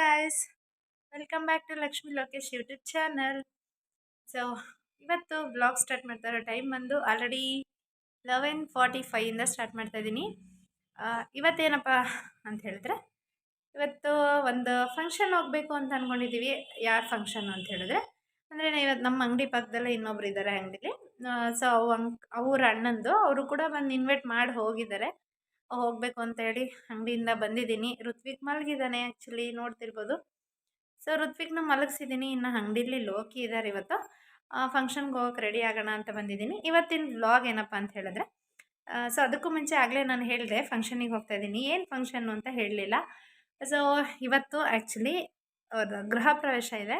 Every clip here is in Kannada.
Guys welcome back to Lakshmi Lokesh YouTube channel so ಇವತ್ತು ಬ್ಲಾಗ್ ಸ್ಟಾರ್ಟ್ ಮಾಡ್ತಾ ಟೈಮ್ ಬಂದು ಆಲ್ರೆಡಿ ಲೆವೆನ್ ಫಾರ್ಟಿ ಫೈವಿಂದ ಸ್ಟಾರ್ಟ್ ಮಾಡ್ತಾ ಇದ್ದೀನಿ. ಇವತ್ತೇನಪ್ಪ ಅಂತ ಹೇಳಿದ್ರೆ, ಇವತ್ತು ಒಂದು ಫಂಕ್ಷನ್ ಹೋಗಬೇಕು ಅಂತ ಅಂದ್ಕೊಂಡಿದ್ದೀವಿ ಯಾರ ಫಂಕ್ಷನ್ ಅಂತ ಹೇಳಿದ್ರೆ, ಅಂದರೆ ಇವತ್ತು ನಮ್ಮ ಅಂಗಡಿ ಪಕ್ಕದಲ್ಲೇ ಇನ್ನೊಬ್ರು ಇದ್ದಾರೆ ಅಂಗಡಿಲಿ. ಸೊ ಅವ್ರ ಅಣ್ಣಂದು, ಅವರು ಕೂಡ ಬಂದು ಇನ್ವೈಟ್ ಮಾಡಿ ಹೋಗಿದ್ದಾರೆ ಹೋಗಬೇಕು ಅಂತ ಹೇಳಿ ಅಂಗಡಿಯಿಂದ ಬಂದಿದ್ದೀನಿ. ಋತ್ವಿಕ್ ಮಲಗಿದ್ದಾನೆ ಆ್ಯಕ್ಚುಲಿ ನೋಡ್ತಿರ್ಬೋದು. ಸೊ ಋತ್ವಿಕ್ನ ಮಲಗಿಸಿದ್ದೀನಿ. ಇನ್ನು ಅಂಗಡಿಲಿ ಲೋಕಿ ಇದ್ದಾರೆ ಇವತ್ತು. ಫಂಕ್ಷನ್ಗೆ ಹೋಗೋಕೆ ರೆಡಿ ಆಗೋಣ ಅಂತ ಬಂದಿದ್ದೀನಿ. ಇವತ್ತಿನ ಬ್ಲಾಗ್ ಏನಪ್ಪ ಅಂತ ಹೇಳಿದ್ರೆ ಸೊ ಅದಕ್ಕೂ ಮುಂಚೆ ಆಗಲೇ ನಾನು ಹೇಳಿದೆ ಫಂಕ್ಷನಿಗೆ ಹೋಗ್ತಾ ಇದ್ದೀನಿ. ಏನು ಫಂಕ್ಷನ್ನು ಅಂತ ಹೇಳಲಿಲ್ಲ. ಸೊ ಇವತ್ತು ಆ್ಯಕ್ಚುಲಿ ಅವ್ರ ಗೃಹ ಪ್ರವೇಶ ಇದೆ.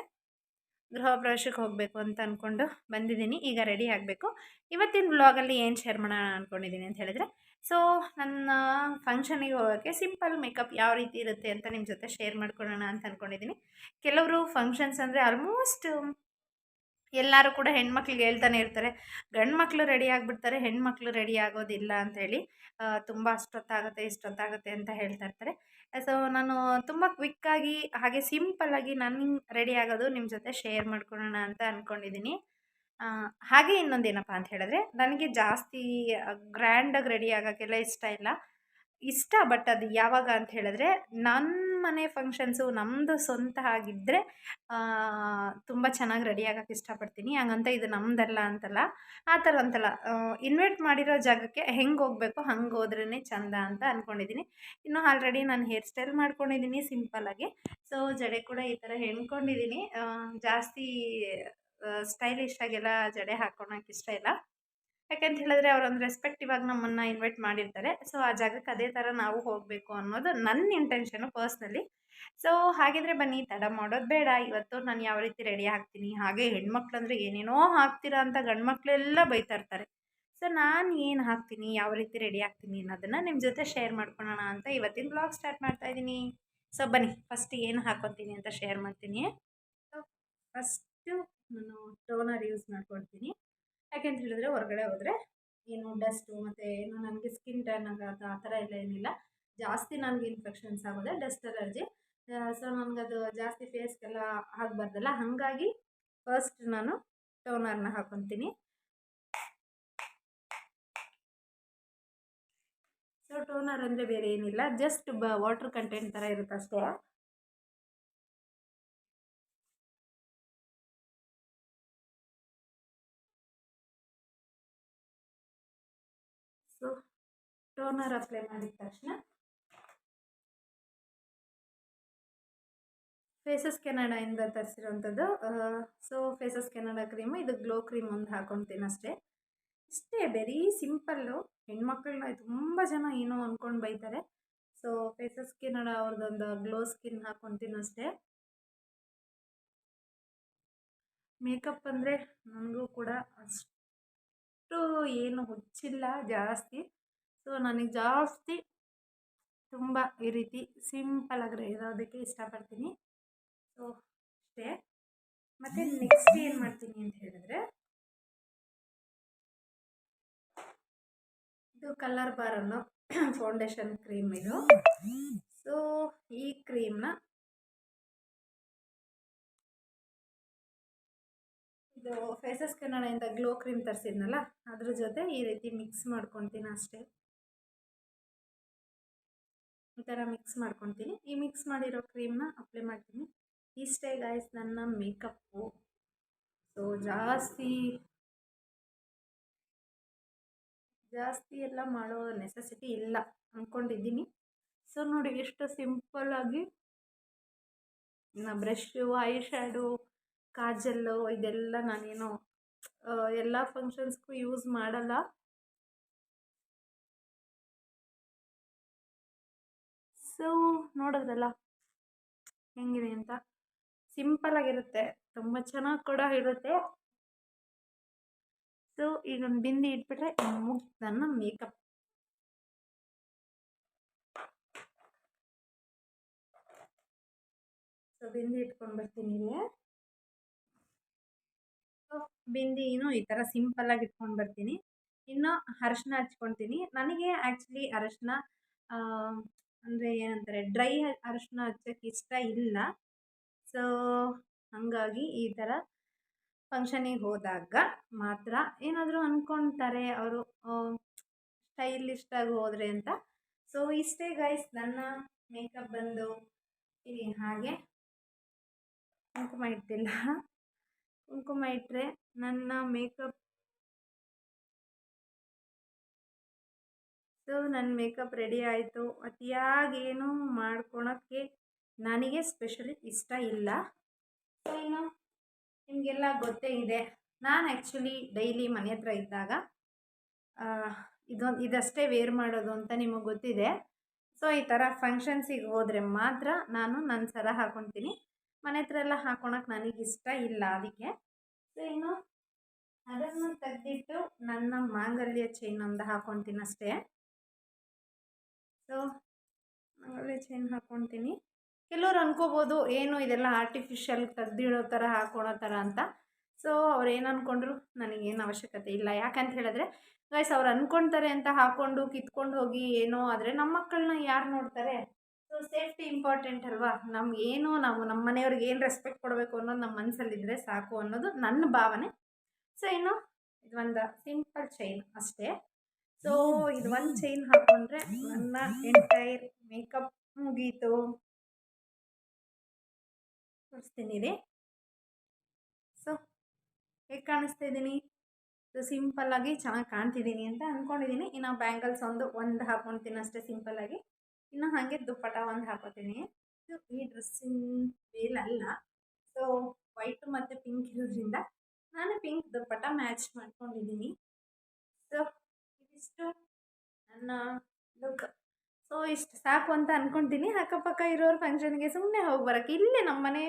ಗೃಹ ಪ್ರವೇಶಕ್ಕೆ ಹೋಗಬೇಕು ಅಂತ ಅಂದ್ಕೊಂಡು ಬಂದಿದ್ದೀನಿ. ಈಗ ರೆಡಿ ಆಗಬೇಕು. ಇವತ್ತಿನ ಬ್ಲಾಗಲ್ಲಿ ಏನು ಶೇರ್ ಮಾಡೋಣ ಅಂದ್ಕೊಂಡಿದ್ದೀನಿ ಅಂತ ಹೇಳಿದ್ರೆ ಸೊ, ನನ್ನ ಫಂಕ್ಷನಿಗೆ ಹೋಗೋಕ್ಕೆ ಸಿಂಪಲ್ ಮೇಕಪ್ ಯಾವ ರೀತಿ ಇರುತ್ತೆ ಅಂತ ನಿಮ್ಮ ಜೊತೆ ಶೇರ್ ಮಾಡ್ಕೊಳ್ಳೋಣ ಅಂತ ಅಂದ್ಕೊಂಡಿದ್ದೀನಿ ಕೆಲವರು ಫಂಕ್ಷನ್ಸ್ ಅಂದರೆ ಆಲ್ಮೋಸ್ಟ್ ಎಲ್ಲರೂ ಕೂಡ ಹೆಣ್ಮಕ್ಳಿಗೆ ಹೇಳ್ತಾನೆ ಇರ್ತಾರೆ ಗಂಡು ಮಕ್ಕಳು ರೆಡಿ ಆಗಿಬಿಡ್ತಾರೆ, ಹೆಣ್ಮಕ್ಳು ರೆಡಿ ಆಗೋದಿಲ್ಲ ಅಂಥೇಳಿ ತುಂಬ ಅಷ್ಟೊತ್ತಾಗುತ್ತೆ, ಇಷ್ಟೊತ್ತಾಗುತ್ತೆ ಅಂತ ಹೇಳ್ತಾ ಇರ್ತಾರೆ. ಸೊ ನಾನು ತುಂಬ ಕ್ವಿಕ್ಕಾಗಿ ಹಾಗೆ ಸಿಂಪಲ್ಲಾಗಿ ನಾನು ರೆಡಿ ಆಗೋದು ನಿಮ್ಮ ಜೊತೆ ಶೇರ್ ಮಾಡ್ಕೊಳ್ಳೋಣ ಅಂತ ಅಂದ್ಕೊಂಡಿದ್ದೀನಿ ಹಾಗೆ ಇನ್ನೊಂದೇನಪ್ಪ ಅಂತ ಹೇಳಿದ್ರೆ, ನನಗೆ ಜಾಸ್ತಿ ಗ್ರ್ಯಾಂಡಾಗಿ ರೆಡಿ ಆಗೋಕ್ಕೆಲ್ಲ ಇಷ್ಟ ಇಲ್ಲ. ಇಷ್ಟ ಬಟ್ ಅದು ಯಾವಾಗ ಅಂತ ಹೇಳಿದ್ರೆ ನನ್ನ ಮನೆ ಫಂಕ್ಷನ್ಸು ನಮ್ಮದು ಸ್ವಂತ ಆಗಿದ್ದರೆ ತುಂಬ ಚೆನ್ನಾಗಿ ರೆಡಿ ಆಗೋಕ್ಕೆ ಇಷ್ಟಪಡ್ತೀನಿ. ಹಂಗಂತ ಇದು ನಮ್ಮದಲ್ಲ ಅಂತಲ್ಲ, ಆ ಥರ ಅಂತಲ್ಲ. ಇನ್ವೈಟ್ ಮಾಡಿರೋ ಜಾಗಕ್ಕೆ ಹೆಂಗೆ ಹೋಗಬೇಕು ಹಂಗೆ ಹೋದ್ರೇ ಚಂದ ಅಂತ ಅಂದ್ಕೊಂಡಿದ್ದೀನಿ ಇನ್ನು ಆಲ್ರೆಡಿ ನಾನು ಹೇರ್ ಸ್ಟೈಲ್ ಮಾಡ್ಕೊಂಡಿದ್ದೀನಿ ಸಿಂಪಲ್ಲಾಗಿ ಸೊ ಜಡೆ ಕೂಡ ಈ ಥರ ಹೆಣ್ಕೊಂಡಿದ್ದೀನಿ ಜಾಸ್ತಿ ಸ್ಟೈಲಿಶ್ ಆಗೆಲ್ಲ ಜಡೆ ಹಾಕೊಳಕ್ಕೆ ಇಷ್ಟ ಇಲ್ಲ. ಯಾಕೆಂತ ಹೇಳಿದ್ರೆ ಅವರೊಂದು ರೆಸ್ಪೆಕ್ಟ್ ಇವಾಗ ನಮ್ಮನ್ನು ಇನ್ವೈಟ್ ಮಾಡಿರ್ತಾರೆ. ಸೊ ಆ ಜಾಗಕ್ಕೆ ಅದೇ ಥರ ನಾವು ಹೋಗಬೇಕು ಅನ್ನೋದು ನನ್ನ ಇಂಟೆನ್ಷನು ಪರ್ಸ್ನಲಿ ಸೊ ಹಾಗಿದ್ರೆ ಬನ್ನಿ, ತಡ ಮಾಡೋದು ಬೇಡ. ಇವತ್ತು ನಾನು ಯಾವ ರೀತಿ ರೆಡಿ ಆಗ್ತೀನಿ? ಹಾಗೆ ಹೆಣ್ಮಕ್ಳು ಅಂದ್ರೆ ಏನೇನೋ ಹಾಕ್ತೀರಾ ಅಂತ ಗಂಡು ಮಕ್ಕಳೆಲ್ಲ ಬೈತಾ ಇರ್ತಾರೆ. ಸೊ ನಾನು ಏನು ಹಾಕ್ತೀನಿ? ಯಾವ ರೀತಿ ರೆಡಿ ಆಗ್ತೀನಿ ಅನ್ನೋದನ್ನು ನಿಮ್ಮ ಜೊತೆ ಶೇರ್ ಮಾಡ್ಕೊಳೋಣ ಅಂತ ಇವತ್ತಿನ ಬ್ಲಾಗ್ ಸ್ಟಾರ್ಟ್ ಮಾಡ್ತಾ ಇದ್ದೀನಿ ಸೊ ಬನ್ನಿ ಫಸ್ಟ್ ಏನು ಹಾಕೋತೀನಿ ಅಂತ ಶೇರ್ ಮಾಡ್ತೀನಿ. ಸೊ ಫಸ್ಟು ನಾನು ಟೋನರ್ ಯೂಸ್ ಮಾಡ್ಕೊಳ್ತೀನಿ ಯಾಕೆಂತ ಹೇಳಿದ್ರೆ ಹೊರಗಡೆ ಹೋದರೆ ಏನು ಡಸ್ಟು ಮತ್ತು ಏನು ನನಗೆ ಸ್ಕಿನ್ ಟರ್ನ್ ಆಗೋದು ಆ ಥರ ಎಲ್ಲ ಏನಿಲ್ಲ. ಜಾಸ್ತಿ ನನಗೆ ಇನ್ಫೆಕ್ಷನ್ಸ್ ಆಗೋದೆ ಡಸ್ಟ್ ಅಲರ್ಜಿ ಸೊ ನನಗದು ಜಾಸ್ತಿ ಫೇಸ್ಗೆಲ್ಲ ಆಗಬಾರ್ದಲ್ಲ. ಹಾಗಾಗಿ ಫಸ್ಟ್ ನಾನು ಟೋನರ್ನ ಹಾಕೊತೀನಿ. ಸೊ ಟೋನರ್ ಅಂದರೆ ಬೇರೆ ಏನಿಲ್ಲ. ಜಸ್ಟ್ ಬ ವಾಟರ್ ಕಂಟೆಂಟ್ ಥರ ಇರುತ್ತೆ ಅಷ್ಟೇ ಟೋನರ್ ಅಪ್ಲೈ ಮಾಡಿದ ತಕ್ಷಣ. ಫೇಸಸ್ ಕೆನಡಾಯಿಂದ ತರಿಸಿರೋವಂಥದ್ದು ಸೊ ಫೇಸಸ್ ಕೆನಡಾ ಕ್ರೀಮು ಇದು ಗ್ಲೋ ಕ್ರೀಮ್ ಒಂದು ಹಾಕೊತೀನಿ ಅಷ್ಟೇ. ಇಷ್ಟೇ ವೆರಿ ಸಿಂಪಲ್ಲು ಹೆಣ್ಮಕ್ಳನ್ನ ತುಂಬ ಜನ ಏನೋ ಅಂದ್ಕೊಂಡು ಬೈತಾರೆ. ಸೊ ಫೇಸಸ್ ಕೆನಡಾ ಅವ್ರದ್ದೊಂದು ಗ್ಲೋ ಸ್ಕಿನ್ ಹಾಕೊತೀನಿ ಅಷ್ಟೇ. ಮೇಕಪ್ ಅಂದರೆ ನನಗೂ ಕೂಡ ಅಷ್ಟು ಏನು ಹುಚ್ಚಿಲ್ಲ, ಜಾಸ್ತಿ. ಸೊ ನನಗೆ ಜಾಸ್ತಿ ತುಂಬ ಈ ರೀತಿ ಸಿಂಪಲಾಗಿ ಇರೋದಕ್ಕೆ ಇಷ್ಟಪಡ್ತೀನಿ. ಸೊ ಅಷ್ಟೇ. ಮತ್ತು ನೆಕ್ಸ್ಟ್ ಏನು ಮಾಡ್ತೀನಿ ಅಂತ ಹೇಳಿದ್ರೆ, ಇದು ಕಲರ್ ಬಾರನ್ನು ಫೌಂಡೇಶನ್ ಕ್ರೀಮ್ ಇದು. ಸೊ ಈ ಕ್ರೀಮ್ನ ಇದು ಫೇಸಸ್ ಕನ್ನಡದಿಂದ ಗ್ಲೋ ಕ್ರೀಮ್ ತರಿಸಿದ್ನಲ್ಲ, ಅದ್ರ ಜೊತೆ ಈ ರೀತಿ ಮಿಕ್ಸ್ ಮಾಡ್ಕೊತೀನಿ ಅಷ್ಟೇ. ಈ ಮಿಕ್ಸ್ ಮಾಡ್ಕೊತೀನಿ. ಈ ಮಿಕ್ಸ್ ಮಾಡಿರೋ ಕ್ರೀಮ್ನ ಅಪ್ಲೈ ಮಾಡ್ತೀನಿ. ಇಷ್ಟೇ ಗಾಯ್ಸ್ ನನ್ನ ಮೇಕಪ್ಪು. ಸೊ ಜಾಸ್ತಿ ಜಾಸ್ತಿ ಎಲ್ಲ ಮಾಡೋ ನೆಸೆಸಿಟಿ ಇಲ್ಲ ಅಂದ್ಕೊಂಡಿದ್ದೀನಿ ಸೊ ನೋಡಿ ಎಷ್ಟು ಸಿಂಪಲ್ಲಾಗಿ ಬ್ರಷು ಐ ಶ್ಯಾಡು ಕಾಜಲ್ಲು, ಇದೆಲ್ಲ ನಾನೇನು ಎಲ್ಲ ಫಂಕ್ಷನ್ಸ್ಗೂ ಯೂಸ್ ಮಾಡಲ್ಲ. ಸೊ ನೋಡಿದ್ರಲ್ಲ? ಹೆಂಗಿದೆ ಅಂತ? ಸಿಂಪಲಾಗಿರುತ್ತೆ ತುಂಬ ಚೆನ್ನಾಗಿ ಕೂಡ ಇರುತ್ತೆ. ಸೊ ಈಗ ಒಂದು ಬಿಂದಿ ಇಟ್ಬಿಟ್ರೆ ಮುಗ್ ನನ್ನ ಮೇಕಪ್ ಸೊ ಬಿಂದಿ ಇಟ್ಕೊಂಡು ಬರ್ತೀನಿ ಬಿಂದಿನೂ ಈ ಥರ ಸಿಂಪಲ್ಲಾಗಿ ಇಟ್ಕೊಂಡು ಬರ್ತೀನಿ. ಇನ್ನು ಅರಶಿನ ಹಚ್ಕೊತೀನಿ. ನನಗೆ ಆ್ಯಕ್ಚುಲಿ ಅರಶಿನ ಅಂದರೆ ಏನಂತಾರೆ, ಡ್ರೈ ಅರಿಶಿನ ಹಚ್ಚೋಕ್ಕೆ ಇಷ್ಟ ಇಲ್ಲ. ಸೊ, ಹಾಗಾಗಿ ಈ ಥರ ಫಂಕ್ಷನಿಗೆ ಹೋದಾಗ ಮಾತ್ರ ಏನಾದರೂ ಅಂದ್ಕೊಳ್ತಾರೆ ಅವರು ಸ್ಟೈಲಿಸ್ಟಾಗಿ ಹೋದರೆ ಅಂತ. ಸೊ, ಇಷ್ಟೇ ಗೈಸ್ ನನ್ನ ಮೇಕಪ್ ಬಂದು ಇಲ್ಲಿ ಹಾಗೆ ಕುಂಕುಮ ಇಟ್ಟಿಲ್ಲ. ಕುಂಕುಮ ಇಟ್ಟರೆ ನನ್ನ ಮೇಕಪ್ ಸೊ ನನ್ನ ಮೇಕಪ್ ರೆಡಿ ಆಯಿತು. ಅತಿಯಾಗಿ ಏನು ಮಾಡ್ಕೊಳಕ್ಕೆ ನನಗೆ ಸ್ಪೆಷಲಿ ಇಷ್ಟ ಇಲ್ಲ. ಸೊ ಇನ್ನು ನಿಮಗೆಲ್ಲ ಗೊತ್ತೇ ಇದೆ. ನಾನು ಆ್ಯಕ್ಚುಲಿ ಡೈಲಿ ಮನೆ ಹತ್ರ ಇದ್ದಾಗ ಇದೊಂದು, ಇದಷ್ಟೇ ವೇರ್ ಮಾಡೋದು ಅಂತ ನಿಮಗೆ ಗೊತ್ತಿದೆ. ಸೊ ಈ ಥರ ಫಂಕ್ಷನ್ಸಿಗೆ ಹೋದರೆ ಮಾತ್ರ ನಾನು ನನ್ನ ಸರ ಹಾಕೊತೀನಿ. ಮನೆ ಹತ್ರ ಎಲ್ಲ ಹಾಕೊಳಕ್ಕೆ ನನಗೆ ಇಷ್ಟ ಇಲ್ಲ ಅದಕ್ಕೆ. ಸೊ ಇನ್ನು ಅದನ್ನು ತೆಗೆದಿಟ್ಟು ನನ್ನ ಮಾಂಗಲ್ಯ ಚೈನ್ ಒಂದು ಹಾಕ್ಕೊತೀನಿ ಅಷ್ಟೇ ಸೊ ಚೈನ್ ಹಾಕ್ಕೊತೀನಿ ಕೆಲವ್ರು ಅನ್ಕೋಬೋದು, ಏನು ಇದೆಲ್ಲ ಆರ್ಟಿಫಿಷಿಯಲ್ ತೆಗ್ದಿಡೋ ಥರ ಹಾಕ್ಕೊಳೋ ಥರ ಅಂತ. ಸೊ ಅವ್ರು ಏನು ಅಂದ್ಕೊಂಡ್ರು ನನಗೇನು ಅವಶ್ಯಕತೆ ಇಲ್ಲ. ಯಾಕಂತ ಹೇಳಿದ್ರೆ ಗೈಸ್ ಅವ್ರು ಅಂದ್ಕೊಳ್ತಾರೆ ಅಂತ ಹಾಕ್ಕೊಂಡು ಕಿತ್ಕೊಂಡು ಹೋಗಿ ಏನೋ ಆದರೆ ನಮ್ಮ ಮಕ್ಕಳನ್ನ ಯಾರು ನೋಡ್ತಾರೆ? ಸೊ ಸೇಫ್ಟಿ ಇಂಪಾರ್ಟೆಂಟ್ ಅಲ್ವಾ? ನಮ್ಗೆ ಏನು, ನಾವು ನಮ್ಮ ಮನೆಯವ್ರಿಗೆ ಏನು ರೆಸ್ಪೆಕ್ಟ್ ಕೊಡಬೇಕು ಅನ್ನೋದು ನಮ್ಮ ಮನಸ್ಸಲ್ಲಿದ್ದರೆ ಸಾಕು ಅನ್ನೋದು ನನ್ನ ಭಾವನೆ. ಸೊ ಇನ್ನು ಇದೊಂದು ಸಿಂಪಲ್ ಚೈನ್ ಅಷ್ಟೇ. ಸೊ ಇದು ಒಂದು ಚೈನ್ ಹಾಕೊಂಡ್ರೆ ನನ್ನ ಎಂಟೈರ್ ಮೇಕಪ್ ಮುಗೀತು. ತೋರಿಸ್ತೀನಿ ಸೊ ಹೇಗೆ ಕಾಣಿಸ್ತಾ ಇದ್ದೀನಿ? ಸೊ ಸಿಂಪಲ್ಲಾಗಿ ಚೆನ್ನಾಗಿ ಕಾಣ್ತಿದ್ದೀನಿ ಅಂತ ಅಂದ್ಕೊಂಡಿದ್ದೀನಿ ಇನ್ನು ಬ್ಯಾಂಗಲ್ಸ್ ಒಂದು ಒಂದು ಹಾಕ್ಕೊತೀನಿ ಅಷ್ಟೇ ಸಿಂಪಲ್ಲಾಗಿ ಇನ್ನು ಹಾಗೆ ದುಪ್ಪಟ ಒಂದು ಹಾಕೋತೀನಿ. ಇದು ಈ ಡ್ರೆಸ್ಸಿನ ಮೇಲಲ್ಲ ಸೊ ವೈಟ್ ಮತ್ತು ಪಿಂಕ್ ಇರೋದ್ರಿಂದ ನಾನು ಪಿಂಕ್ ದುಪ್ಪಟ ಮ್ಯಾಚ್ ಮಾಡ್ಕೊಂಡಿದ್ದೀನಿ. ಸೊ ಇದಿಷ್ಟು ನನ್ನ ಲುಕ್ ಸೊ ಇಷ್ಟು ಸಾಕು ಅಂತ ಅಂದ್ಕೊಳ್ತೀನಿ ಅಕ್ಕಪಕ್ಕ ಇರೋರು ಫಂಕ್ಷನ್ಗೆ ಸುಮ್ಮನೆ ಹೋಗಿ ಬರೋಕ್ಕೆ. ಇಲ್ಲೇ ನಮ್ಮ ಮನೆ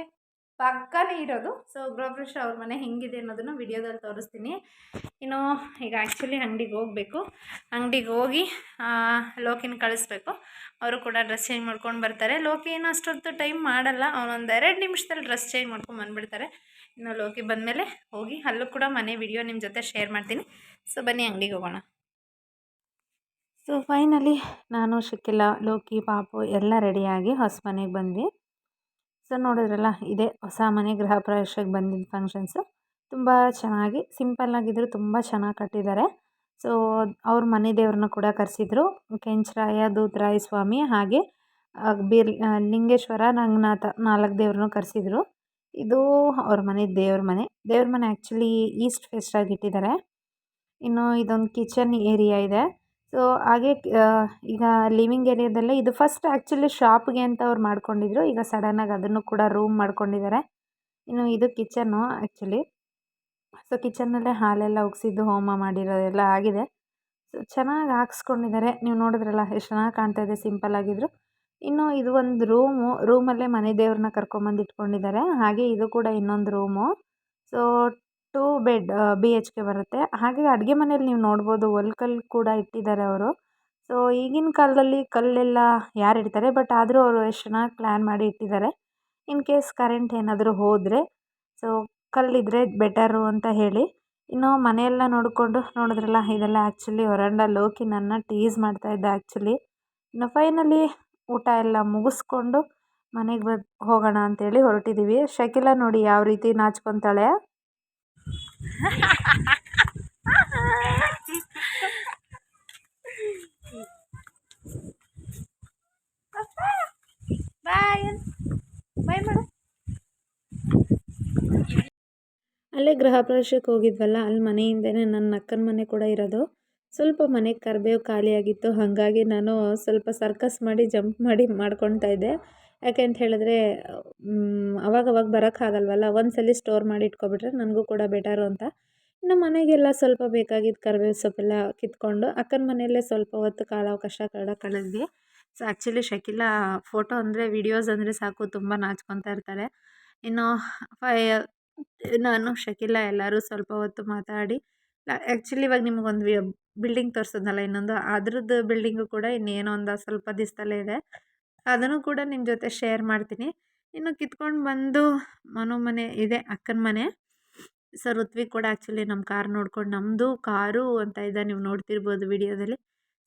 ಪಕ್ಕನೇ ಇರೋದು. ಸೊ ಗೃಹಪ್ರವೇಶ ಅವ್ರ ಮನೆ ಹೆಂಗಿದೆ ಅನ್ನೋದನ್ನು ವಿಡಿಯೋದಲ್ಲಿ ತೋರಿಸ್ತೀನಿ. ಇನ್ನು, ಈಗ ಆ್ಯಕ್ಚುಲಿ ಅಂಗಡಿಗೆ ಹೋಗಬೇಕು. ಅಂಗಡಿಗೆ ಹೋಗಿ ಲೋಕಿನ ಕಳಿಸ್ಬೇಕು. ಅವರು ಕೂಡ ಡ್ರೆಸ್ ಚೇಂಜ್ ಮಾಡ್ಕೊಂಡು ಬರ್ತಾರೆ. ಲೋಕಿ ಏನು ಅಷ್ಟೊತ್ತು ಟೈಮ್ ಮಾಡಲ್ಲ. ಅವನೊಂದು ಎರಡು ನಿಮಿಷದಲ್ಲಿ ಡ್ರೆಸ್ ಚೇಂಜ್ ಮಾಡ್ಕೊಂಡು ಬಂದುಬಿಡ್ತಾರೆ. ಇನ್ನು ಲೋಕಿ ಬಂದಮೇಲೆ ಹೋಗಿ, ಅಲ್ಲೂ ಕೂಡ ಮನೆ ವಿಡಿಯೋ ನಿಮ್ಮ ಜೊತೆ ಶೇರ್ ಮಾಡ್ತೀನಿ. ಸೊ ಬನ್ನಿ ಅಂಗಡಿಗೆ ಹೋಗೋಣ. ಸೊ ಫೈನಲಿ ನಾನು, ಶಕಿಲ, ಲೋಕಿ, ಪಾಪು ಎಲ್ಲ ರೆಡಿಯಾಗಿ ಹೊಸ ಮನೆಗೆ ಬಂದ್ವಿ. ಸೊ ನೋಡಿದ್ರಲ್ಲ, ಇದೇ ಹೊಸ ಮನೆ ಗೃಹ ಪ್ರವೇಶಕ್ಕೆ ಬಂದಿದ್ದ ಫಂಕ್ಷನ್ಸು ತುಂಬ ಚೆನ್ನಾಗಿ ಸಿಂಪಲ್ಲಾಗಿದ್ದರೂ ತುಂಬ ಚೆನ್ನಾಗಿ ಕಟ್ಟಿದ್ದಾರೆ. ಸೊ ಅವ್ರ ಮನೆ ದೇವ್ರನ್ನ ಕೂಡ ಕರೆಸಿದ್ರು. ಕೆಂಚರಾಯ, ದೂತರಾಯ ಸ್ವಾಮಿ ಹಾಗೆ ಬೀರ್ ಲಿಂಗೇಶ್ವರ, ರಂಗನಾಥ ನಾಲ್ಕು ದೇವ್ರನ್ನೂ ಕರೆಸಿದ್ರು. ಇದು ಅವ್ರ ಮನೆ, ದೇವ್ರ ಮನೆ. ದೇವ್ರ ಮನೆ ಆ್ಯಕ್ಚುಲಿ ಈಸ್ಟ್ ಫೇಸ್ಟಾಗಿ ಇಟ್ಟಿದ್ದಾರೆ. ಇನ್ನು ಇದೊಂದು ಕಿಚನ್ ಏರಿಯಾ ಇದೆ. ಸೊ ಹಾಗೆ ಈಗ ಲಿವಿಂಗ್ ಏರಿಯಾದಲ್ಲೇ ಇದು ಫಸ್ಟ್ ಆ್ಯಕ್ಚುಲಿ ಶಾಪ್ಗೆ ಅಂತ ಅವ್ರು ಮಾಡ್ಕೊಂಡಿದ್ರು. ಈಗ ಸಡನ್ನಾಗಿ ಅದನ್ನು ಕೂಡ ರೂಮ್ ಮಾಡ್ಕೊಂಡಿದ್ದಾರೆ ಇನ್ನು ಇದು ಕಿಚನ್ನು ಆ್ಯಕ್ಚುಲಿ ಸೊ ಕಿಚನ್ನಲ್ಲೇ ಹಾಲೆಲ್ಲ ಉಗ್ಸಿದ್ದು, ಹೋಮ ಮಾಡಿರೋದೆಲ್ಲ ಆಗಿದೆ. ಸೊ ಚೆನ್ನಾಗಿ ಹಾಕ್ಸ್ಕೊಂಡಿದ್ದಾರೆ ನೀವು ನೋಡಿದ್ರಲ್ಲ, ಎಷ್ಟು ಚೆನ್ನಾಗಿ ಕಾಣ್ತಾ ಇದೆ ಸಿಂಪಲ್ ಆಗಿದ್ರು. ಇನ್ನು ಇದು ಒಂದು ರೂಮು ರೂಮಲ್ಲೇ ಮನೆ ದೇವ್ರನ್ನ ಕರ್ಕೊಂಬಂದು ಇಟ್ಕೊಂಡಿದ್ದಾರೆ ಹಾಗೆ ಇದು ಕೂಡ ಇನ್ನೊಂದು room so two bed B H K ಬರುತ್ತೆ. ಹಾಗೆ ಅಡುಗೆ ಮನೇಲಿ ನೀವು ನೋಡ್ಬೋದು ಒಲ್ಕಲ್ಲು ಕೂಡ ಇಟ್ಟಿದ್ದಾರೆ ಅವರು. ಸೊ, ಈಗಿನ ಕಾಲದಲ್ಲಿ ಕಲ್ಲೆಲ್ಲ ಯಾರು ಇಡ್ತಾರೆ, ಬಟ್ ಆದರೂ ಅವರು ಎಷ್ಟು ಚೆನ್ನಾಗಿ ಪ್ಲ್ಯಾನ್ ಮಾಡಿ ಇಟ್ಟಿದ್ದಾರೆ. ಇನ್ ಕೇಸ್ ಕರೆಂಟ್ ಏನಾದರೂ ಹೋದರೆ, ಸೊ ಕಲ್ಲಿದ್ದರೆ ಬೆಟರು ಅಂತ ಹೇಳಿ. ಇನ್ನು ಮನೆಯೆಲ್ಲ ನೋಡಿಕೊಂಡು ನೋಡಿದ್ರಲ್ಲ, ಇದೆಲ್ಲ ಆ್ಯಕ್ಚುಲಿ ಹೊರಂಡ ಲೋಕಿ ನನ್ನ ಟೀಸ್ ಮಾಡ್ತಾ ಮಾಡ್ತಾಯಿದ್ದ ಆ್ಯಕ್ಚುಲಿ ಇನ್ನು ಫೈನಲಿ ಊಟ ಎಲ್ಲ ಮುಗಿಸ್ಕೊಂಡು ಮನೆಗೆ ಬ ಹೋಗೋಣ ಅಂತೇಳಿ ಹೊರಟಿದ್ದೀವಿ ಶಕಿಲ ನೋಡಿ ಯಾವ ರೀತಿ ನಾಚ್ಕೊತಾಳೆ. ಅಲ್ಲೇ ಗೃಹ ಪ್ರವೇಶಕ್ಕೆ ಹೋಗಿದ್ವಲ್ಲ, ಅಲ್ಲಿ ಮನೆಯಿಂದನೇ ನನ್ನ ಅಕ್ಕನ ಮನೆ ಕೂಡ ಇರೋದು. ಸ್ವಲ್ಪ ಮನೆಗೆ ಕರಿಬೇವು ಖಾಲಿಯಾಗಿತ್ತು, ಹಾಗಾಗಿ ನಾನು ಸ್ವಲ್ಪ ಸರ್ಕಸ್ ಮಾಡಿ ಜಂಪ್ ಮಾಡಿ ಮಾಡ್ಕೊಳ್ತಾ ಇದ್ದೆ. ಯಾಕೆ ಅಂತ ಹೇಳಿದ್ರೆ ಅವಾಗವಾಗ ಬರೋಕ್ಕಾಗಲ್ವಲ್ಲ ಒಂದ್ಸಲ ಸ್ಟೋರ್ ಮಾಡಿ ಇಟ್ಕೊಬಿಟ್ರೆ ನನಗೂ ಕೂಡ ಬೆಟರು ಅಂತ. ಇನ್ನು ಮನೆಗೆಲ್ಲ ಸ್ವಲ್ಪ ಬೇಕಾಗಿದ್ದ ಕರಿಬೇವು ಸೊಪ್ಪೆಲ್ಲ ಕಿತ್ಕೊಂಡು, ಅಕ್ಕನ ಮನೆಯಲ್ಲೇ ಸ್ವಲ್ಪ ಹೊತ್ತು ಕಾಲಾವಕಾಶ ಕಡ ಕಳೆದ್ವಿ ಸೊ ಆ್ಯಕ್ಚುಲಿ ಶಕಿಲ ಫೋಟೋ ಅಂದರೆ ವಿಡಿಯೋಸ್ ಅಂದರೆ ಸಾಕು, ತುಂಬ ನಾಚ್ಕೊತಾ ಇರ್ತಾರೆ. ಇನ್ನು, ಫೈ ನಾನು, ಶಕಿಲ ಎಲ್ಲರೂ ಸ್ವಲ್ಪ ಹೊತ್ತು ಮಾತಾಡಿ ಆ್ಯಕ್ಚುಲಿ ಇವಾಗ ನಿಮಗೊಂದು ಬಿಲ್ಡಿಂಗ್ ತೋರಿಸೋದಲ್ಲ ಇನ್ನೊಂದು, ಅದ್ರದ್ದು ಬಿಲ್ಡಿಂಗು ಕೂಡ ಇನ್ನೇನೋ ಒಂದು ಸ್ವಲ್ಪ ದಿವಸದಲ್ಲೇ ಇದೆ. ಅದನ್ನು ಕೂಡ ನಿಮ್ಮ ಜೊತೆ ಶೇರ್ ಮಾಡ್ತೀನಿ. ಇನ್ನು ಕಿತ್ಕೊಂಡು ಬಂದು ಮನೋ ಮನೆ ಇದೆ, ಅಕ್ಕನ ಮನೆ. ಸರ್ ಋತ್ವಿಕ್ ಕೂಡ ಆ್ಯಕ್ಚುಲಿ ನಮ್ಮ ಕಾರ್ ನೋಡ್ಕೊಂಡು ನಮ್ಮದು ಕಾರು ಅಂತ ಇದೆ, ನೀವು ನೋಡ್ತಿರ್ಬೋದು ವಿಡಿಯೋದಲ್ಲಿ.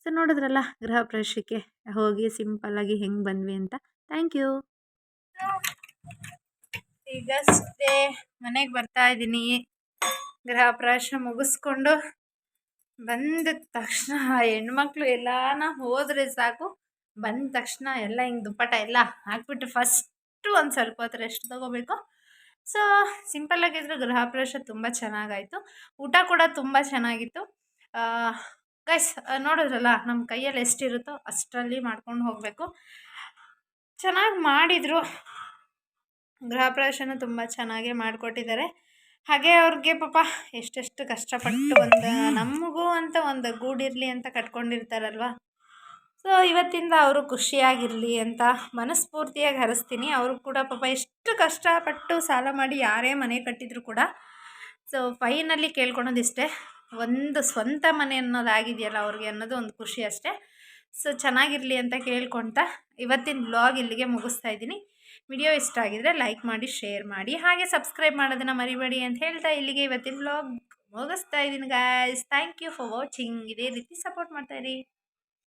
ಸೊ ನೋಡಿದ್ರಲ್ಲ, ಗೃಹ ಪ್ರವೇಶಕ್ಕೆ ಹೋಗಿ ಸಿಂಪಲ್ಲಾಗಿ ಹೆಂಗೆ ಬಂದ್ವಿ ಅಂತ. ಥ್ಯಾಂಕ್ ಯು ಈಗಷ್ಟೇ ಮನೆಗೆ ಬರ್ತಾ ಇದ್ದೀನಿ. ಗೃಹ ಪ್ರವೇಶ ಮುಗಿಸ್ಕೊಂಡು ಬಂದ ತಕ್ಷಣ ಹೆಣ್ಮಕ್ಳು ಎಲ್ಲಾನ ಹೋದರೆ ಸಾಕು. ಬಂದ ತಕ್ಷಣ ಎಲ್ಲ ಹಿಂಗೆ ದುಪ್ಪಟ ಎಲ್ಲ ಹಾಕ್ಬಿಟ್ಟು ಫಸ್ಟು ಒಂದು ಸ್ವಲ್ಪ ಹೊತ್ತು ರೆಸ್ಟ್ ತೊಗೋಬೇಕು. ಸೊ ಸಿಂಪಲ್ಲಾಗಿದ್ರು ಗೃಹ ಪ್ರವೇಶ ತುಂಬ ಚೆನ್ನಾಗಾಯಿತು. ಊಟ ಕೂಡ ತುಂಬ ಚೆನ್ನಾಗಿತ್ತು. ಗೈಸ್ ನೋಡಿದ್ರಲ್ಲ ನಮ್ಮ ಕೈಯಲ್ಲಿ ಎಷ್ಟಿರುತ್ತೋ ಅಷ್ಟರಲ್ಲಿ ಮಾಡ್ಕೊಂಡು ಹೋಗಬೇಕು. ಚೆನ್ನಾಗಿ ಮಾಡಿದರು. ಗೃಹ ಪ್ರವೇಶನೂ ತುಂಬ ಚೆನ್ನಾಗೇ ಮಾಡಿಕೊಟ್ಟಿದ್ದಾರೆ. ಹಾಗೆ ಅವ್ರಿಗೆ ಪಾಪ ಎಷ್ಟೆಷ್ಟು ಕಷ್ಟಪಟ್ಟು ಒಂದು ನಮಗೂ ಅಂತ ಒಂದು ಗೂಡಿರಲಿ ಅಂತ ಕಟ್ಕೊಂಡಿರ್ತಾರಲ್ವ? ಸೊ ಇವತ್ತಿಂದ ಅವರು ಖುಷಿಯಾಗಿರಲಿ ಅಂತ ಮನಸ್ಫೂರ್ತಿಯಾಗಿ ಹರಿಸ್ತೀನಿ. ಅವರು ಕೂಡ ಪಾಪ ಎಷ್ಟು ಕಷ್ಟಪಟ್ಟು ಸಾಲ ಮಾಡಿ ಯಾರೇ ಮನೆ ಕಟ್ಟಿದ್ರು ಕೂಡ ಸೊ ಫೈನಲ್ಲಿ ಕೇಳ್ಕೊಳೋದಿಷ್ಟೇ ಒಂದು ಸ್ವಂತ ಮನೆ ಅನ್ನೋದಾಗಿದೆಯಲ್ಲ ಅವ್ರಿಗೆ ಅನ್ನೋದು ಒಂದು ಖುಷಿ ಅಷ್ಟೇ. ಸೊ ಚೆನ್ನಾಗಿರಲಿ ಅಂತ ಕೇಳ್ಕೊಳ್ತಾ ಇವತ್ತಿನ ಬ್ಲಾಗ್ ಇಲ್ಲಿಗೆ ಮುಗಿಸ್ತಾ ಇದ್ದೀನಿ. ವಿಡಿಯೋ ಇಷ್ಟ ಆಗಿದರೆ ಲೈಕ್ ಮಾಡಿ ಶೇರ್ ಮಾಡಿ, ಹಾಗೆ ಸಬ್ಸ್ಕ್ರೈಬ್ ಮಾಡೋದನ್ನು ಮರಿಬೇಡಿ ಅಂತ ಹೇಳ್ತಾ ಇಲ್ಲಿಗೆ ಇವತ್ತಿನ ಬ್ಲಾಗ್ ಮುಗಿಸ್ತಾ ಇದ್ದೀನಿ guys thank you for watching ಇದೇ ರೀತಿ ಸಪೋರ್ಟ್ ಮಾಡ್ತಾಯಿರಿ